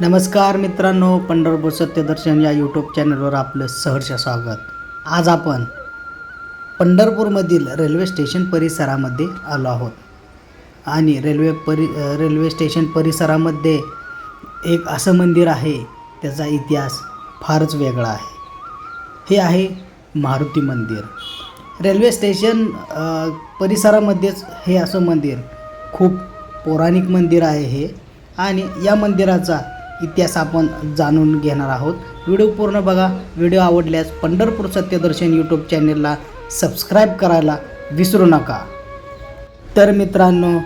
नमस्कार मित्रांनो पंढरपूर सत्यदर्शन या यूट्यूब चॅनलवर आपलं सहर्ष स्वागत. आज आपण पंढरपूरमधील रेल्वे स्टेशन परिसरामध्ये आलो आहोत. आणि रेल्वे परि रेल्वे स्टेशन परिसरामध्ये एक असं मंदिर आहे त्याचा इतिहास फारच वेगळा आहे. हे आहे मारुती मंदिर. रेल्वे स्टेशन परिसरामध्येच हे असं मंदिर खूप पौराणिक मंदिर आहे हे. आणि या मंदिराचा इतिहास आपण जाणून घेणार आहोत. व्हिडिओ पूर्ण बघा. व्हिडिओ आवडल्यास पंढरपूर सत्यदर्शन यूट्यूब चॅनेलला सबस्क्राईब करायला विसरू नका. तर मित्रांनो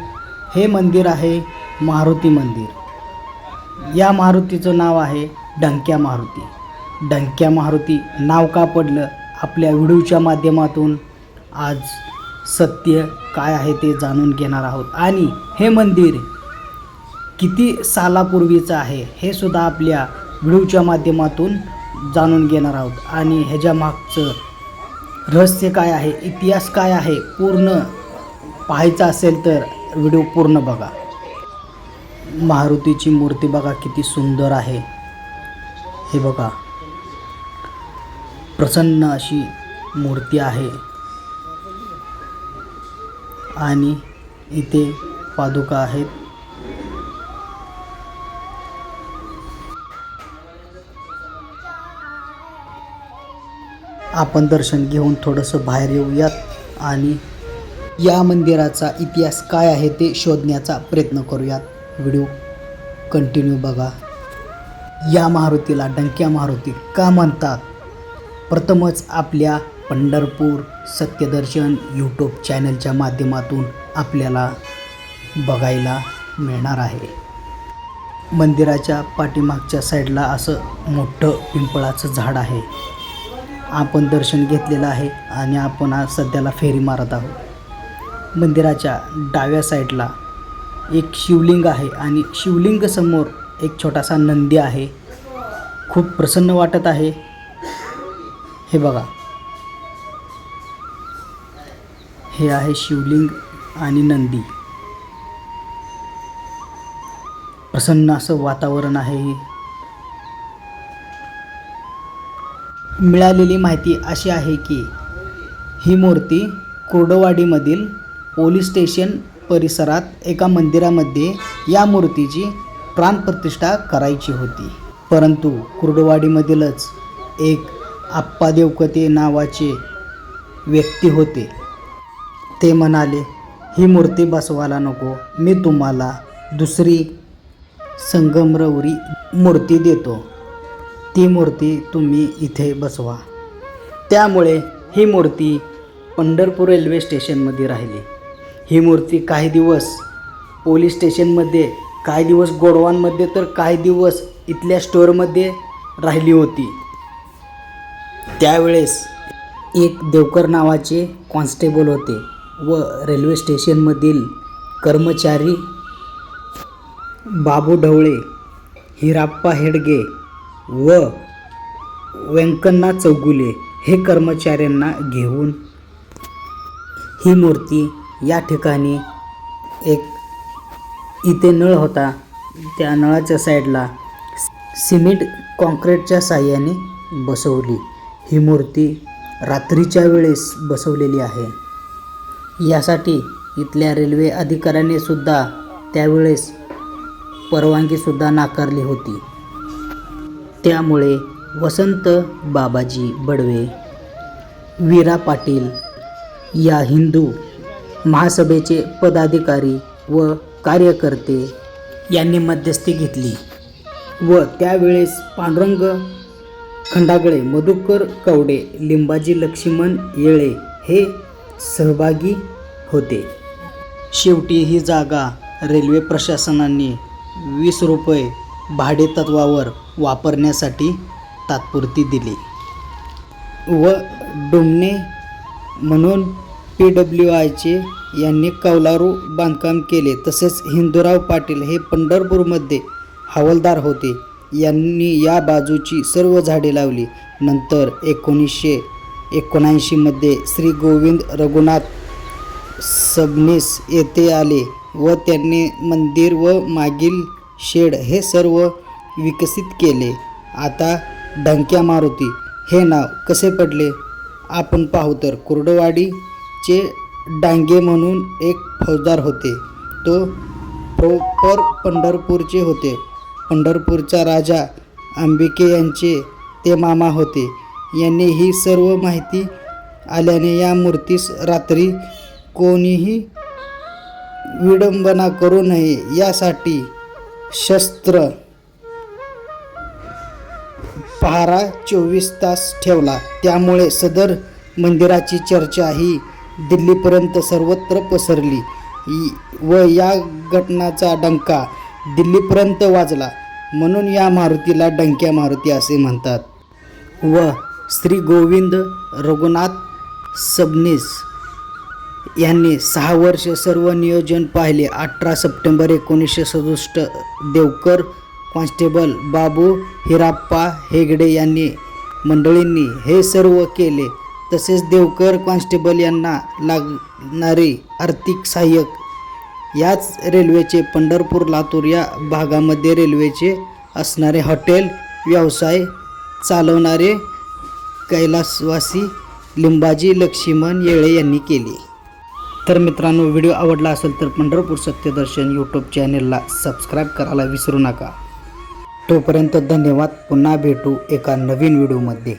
हे मंदिर आहे मारुती मंदिर. या मारुतीचं नाव आहे डंक्या मारुती. डंक्या मारुती नाव का पडलं? आपल्या व्हिडिओच्या माध्यमातून आज सत्य काय आहे ते जाणून घेणार आहोत. आणि हे मंदिर किती सालापूर्वीचं आहे हे सुद्धा आपल्या व्हिडिओच्या माध्यमातून जाणून घेणार आहोत. आणि ह्याच्या मागचं रहस्य काय आहे इतिहास काय आहे पूर्ण पाहायचं असेल तर व्हिडिओ पूर्ण बघा. मारुतीची मूर्ती बघा किती सुंदर आहे. हे बघा. प्रसन्न अशी मूर्ती आहे. आणि इथे पादुका आहेत. आपण दर्शन घेऊन थोडंसं बाहेर येऊयात. आणि या मंदिराचा इतिहास काय आहे ते शोधण्याचा प्रयत्न करूयात. व्हिडिओ कंटिन्यू बघा. या मारुतीला डंक्या मारुती का म्हणतात? प्रथमच आपल्या पंढरपूर सत्यदर्शन यूट्यूब चॅनलच्या माध्यमातून आपल्याला बघायला मिळणार आहे. मंदिराच्या पाठीमागच्या साईडला असं मोठं पिंपळाचं झाड आहे. आपण दर्शन घेतलेलं आहे आणि आपण आज सध्याला फेरी मारत आहोत. मंदिराच्या डाव्या साईडला एक शिवलिंग आहे आणि शिवलिंग समोर एक छोटासा नंदी आहे. खूप प्रसन्न वाटत आहे. हे बघा. हे आहे शिवलिंग आणि नंदी. प्रसन्न असं वातावरण आहे मिळालेली माहिती अशी आहे की ही मूर्ती कुर्डवाडीमधील पोलीस स्टेशन परिसरात एका मंदिरामध्ये या मूर्तीची प्राणप्रतिष्ठा करायची होती. परंतु कुर्डवाडीमधीलच एक आप्पा देवकते नावाचे व्यक्ती होते. ते म्हणाले ही मूर्ती बसवायला नको मी तुम्हाला दुसरी संगमरवरी मूर्ती देतो. ती मूर्ती तुम्ही इथे बसवा. त्यामुळे ही मूर्ती पंढरपूर रेल्वे स्टेशनमध्ये राहिली. ही मूर्ती काही दिवस पोलीस स्टेशनमध्ये काही दिवस गोडवांमध्ये तर काही दिवस इथल्या स्टोअरमध्ये राहिली होती. त्यावेळेस एक देवकर नावाचे कॉन्स्टेबल होते व रेल्वे स्टेशनमधील कर्मचारी बाबू ढवळे हिराप्पा हेडगे व व्यंकण्णा चौगुले हे कर्मचाऱ्यांना घेऊन ही मूर्ती या ठिकाणी एक इथे नळ होता. त्या नळाच्या साईडला सिमेंट कॉन्क्रीटच्या साह्याने बसवली. ही मूर्ती रात्रीच्या वेळेस बसवलेली आहे. यासाठी इथल्या रेल्वे अधिकाऱ्याने सुद्धा त्यावेळेस परवानगीसुद्धा नाकारली होती. त्यामुळे वसंत बाबाजी बडवे वीरा पाटील या हिंदू महासभेचे पदाधिकारी व कार्यकर्ते यांनी मध्यस्थी घेतली व त्यावेळेस पांडुरंग खंडागळे मधुकर कवडे लिंबाजी लक्ष्मण येळे हे सहभागी होते. शेवटी ही जागा रेल्वे प्रशासनाने वीस रुपये भाडे तत्वावर वापरण्यासाठी तात्पुरती दिली. व डोमणे म्हणून पी डब्ल्यू आयचे यांनी कौलारू बांधकाम केले. तसेच हिंदूराव पाटील हे पंढरपूरमध्ये हवालदार होते. यांनी या बाजूची सर्व झाडे लावली. नंतर एकोणीसशे एकोणऐंशीमध्ये श्री गोविंद रघुनाथ सबनीस येथे आले व त्यांनी मंदिर व मागील शेड हे सर्व विकसित केले. आता ढंक्या मारुती हे नाव कसे पडले? आपण पाहू तर कुर्डवाडीचे डांगे म्हणून एक फौजदार होते. तो प्रॉपर पंढरपूरचे होते. पंढरपूरचा राजा अंबिके यांचे ते मामा होते. यांनी ही सर्व माहिती आल्याने या मूर्तीस रात्री कोणीही विडंबना करू नये यासाठी शस्त्र पहारा चोवीस तास ठेवला. त्यामुळे सदर मंदिराची चर्चा ही दिल्लीपर्यंत सर्वत्र पसरली. व या घटनाचा डंका दिल्लीपर्यंत वाजला. म्हणून या मारुतीला डंक्या मारुती असे म्हणतात. व श्री गोविंद रघुनाथ सबनीस यांनी सहा वर्ष सर्व नियोजन पाहिले. अठरा सप्टेंबर एकोणीसशे सदुसष्ट देवकर कॉन्स्टेबल बाबू हिराप्पा हेगडे यांनी मंडळींनी हे सर्व केले. तसेच देवकर कॉन्स्टेबल यांना लागणारे आर्थिक सहाय्यक याच रेल्वेचे पंढरपूर लातूर या भागामध्ये रेल्वेचे असणारे हॉटेल व्यवसाय चालवणारे कैलासवासी लिंबाजी लक्ष्मण येळे यांनी केले. तर मित्रांनो व्हिडिओ आवडला असेल तर पंढरपूर सत्यदर्शन यूट्यूब चॅनेलला सबस्क्राईब करायला विसरू नका. तोपर्यंत धन्यवाद. पुन्हा भेटू एका नवीन व्हिडिओमध्ये.